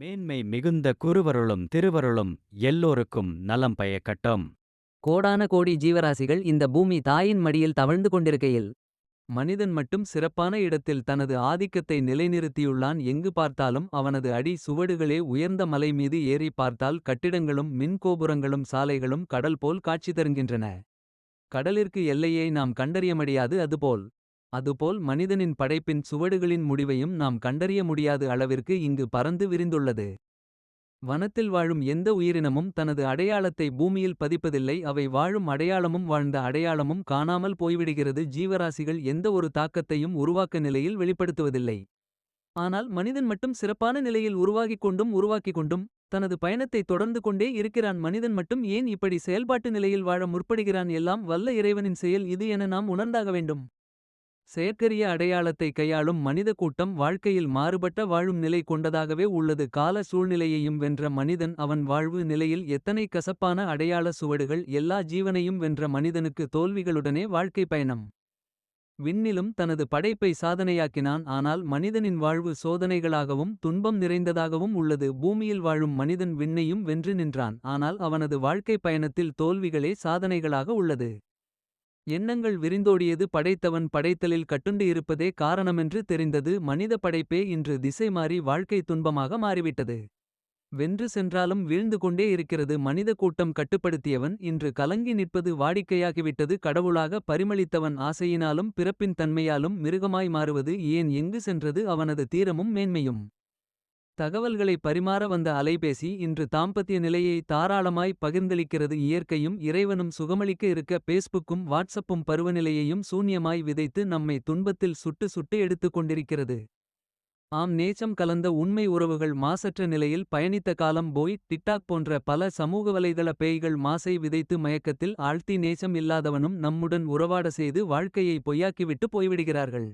மேன்மை மிகுந்த குருவருளும் திருவருளும் எல்லோருக்கும் நலம் பயக்கட்டும். கோடான கோடி ஜீவராசிகள் இந்த பூமி தாயின் மடியில் தவழ்ந்து கொண்டிருக்கையில் மனிதன் மட்டும் சிறப்பான இடத்தில் தனது ஆதிக்கத்தை நிலைநிறுத்தியுள்ளான் எங்கு பார்த்தாலும் அவனது அடி சுவடுகளே உயர்ந்த மலை மீது ஏறி பார்த்தால் கட்டிடங்களும் மின்கோபுரங்களும் சாலைகளும் கடல் போல் காட்சி தருகின்றன. கடலிற்கு எல்லையை நாம் கண்டறிய முடியாது அதுபோல் அதுபோல் மனிதனின் படைப்பின் சுவடுகளின் முடிவையும் நாம் கண்டறிய முடியாது அளவிற்கு இங்கு பறந்து விரிந்துள்ளது. வனத்தில் வாழும் எந்த உயிரினமும் தனது அடையாளத்தை பூமியில் பதிப்பதில்லை அவை வாழும் அடையாளமும் வாழ்ந்த அடையாளமும் காணாமல் போய்விடுகிறது ஜீவராசிகள் எந்த ஒரு தாக்கத்தையும் உருவாக்க நிலையில் வெளிப்படுத்துவதில்லை. ஆனால் மனிதன் மட்டும் சிறப்பான நிலையில் உருவாகிக் கொண்டும் உருவாக்கிக் கொண்டும் தனது பயணத்தை தொடர்ந்து கொண்டே இருக்கிறான் மனிதன் மட்டும் ஏன் இப்படி செயல்பாட்டு நிலையில் வாழ முற்படுகிறான் எல்லாம் வல்ல இறைவனின் செயல் இது என நாம் உணர்ந்தாக வேண்டும். செயற்கரிய அடையாளத்தை கையாளும் மனித கூட்டம் வாழ்க்கையில் மாறுபட்ட வாழும் நிலை கொண்டதாகவே உள்ளது. கால சூழ்நிலையையும் வென்ற மனிதன் அவன் வாழ்வு நிலையில் எத்தனை கசப்பான அடையாள சுவடுகள் எல்லா ஜீவனையும் வென்ற மனிதனுக்கு தோல்விகளுடனே வாழ்க்கை பயணம். விண்ணிலும் தனது படைப்பை சாதனையாக்கினான். ஆனால் மனிதனின் வாழ்வு சோதனைகளாகவும் துன்பம் நிறைந்ததாகவும் உள்ளது. பூமியில் வாழும் மனிதன் விண்ணையும் வென்று நின்றான். ஆனால் அவனது வாழ்க்கை பயணத்தில் தோல்விகளே சாதனைகளாக உள்ளது. எண்ணங்கள் விரிந்தோடியது படைத்தவன் படைத்தலில் கட்டுண்டு இருப்பதே காரணமென்று தெரிந்தது மனித படைப்பே இன்று திசை மாறி வாழ்க்கை துன்பமாக மாறிவிட்டது. வென்று சென்றாலும் வீழ்ந்து கொண்டே இருக்கிறது மனித கூட்டம் கட்டுப்படுத்தியவன் இன்று கலங்கி நிற்பது வாடிக்கையாகிவிட்டது கடவுளாக பரிமளித்தவன் ஆசையினாலும் பிறப்பின் தன்மையாலும் மிருகமாய் மாறுவது ஏன் எங்கு சென்றது அவனது தீரமும் மேன்மையும். தகவல்களை பரிமாற வந்த அலைபேசி இன்று தாம்பத்திய நிலையை தாராளமாய் பகிர்ந்தளிக்கிறது. இயற்கையும் இறைவனும் சுகமளிக்க இருக்க பேஸ்புக்கும் வாட்ஸ்அப்பும் பருவநிலையையும் சூன்யமாய் விதைத்து நம்மை துன்பத்தில் சுட்டு சுட்டு எடுத்துக் கொண்டிருக்கிறது. ஆம் நேச்சம் கலந்த உண்மை உறவுகள் மாசற்ற நிலையில் பயணித்த காலம் போய் டிக்டாக் போன்ற பல சமூக வலைதள பேய்கள் மாசை விதைத்து மயக்கத்தில் ஆழ்த்தி நேச்சம் இல்லாதவனும் நம்முடன் உறவாட செய்து வாழ்க்கையை பொய்யாக்கிவிட்டு போய்விடுகிறார்கள்.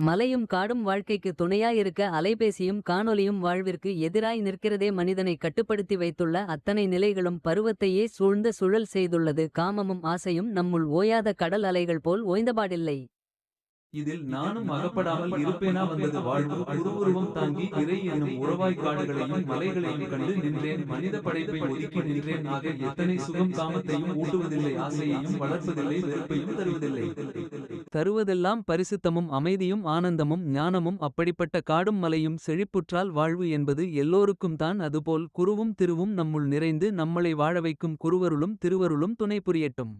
மலையும் காடும் வாழ்க்கைக்கு துணையாயிருக்க அலைபேசியும் காணொலியும் வாழ்விற்கு எதிராய் நிற்கிறதே மனிதனை கட்டுப்படுத்தி வைத்துள்ள அத்தனை நிலைகளும் பருவத்தையே சூழ்ந்த சுழல் செய்துள்ளது. காமமும் ஆசையும் நம்முள் ஓயாத கடல் அலைகள் போல் ஓய்ந்தபாடில்லை. இதில் நானும் அகப்படாமல் இருப்பேனா வந்தது வாழ்வு. உருவுருவம் தாங்கி இறை என்னும் உறவாய் காடுகளையும் மலைகளையும் கண்டு நின்றேன். மனித படைப்பை ஒதுக்கி நின்றேன். ஆக எத்தனை சுகம் காமத்தையும் ஊட்டுவதில்லை ஆசையையும் வளர்ப்பதில்லை. வெறுப்பையும் தருவதில்லை. தருவதெல்லாம் பரிசுத்தமும் அமைதியும் ஆனந்தமும் ஞானமும் அப்படிப்பட்ட காடும் மலையும் செழிப்புற்றால் வாழ்வு என்பது எல்லோருக்கும் தான் அதுபோல் குருவும் திருவும் நம்முள் நிறைந்து நம்மளை வாழ வைக்கும் குருவருளும் திருவருளும் துணை புரியட்டும்.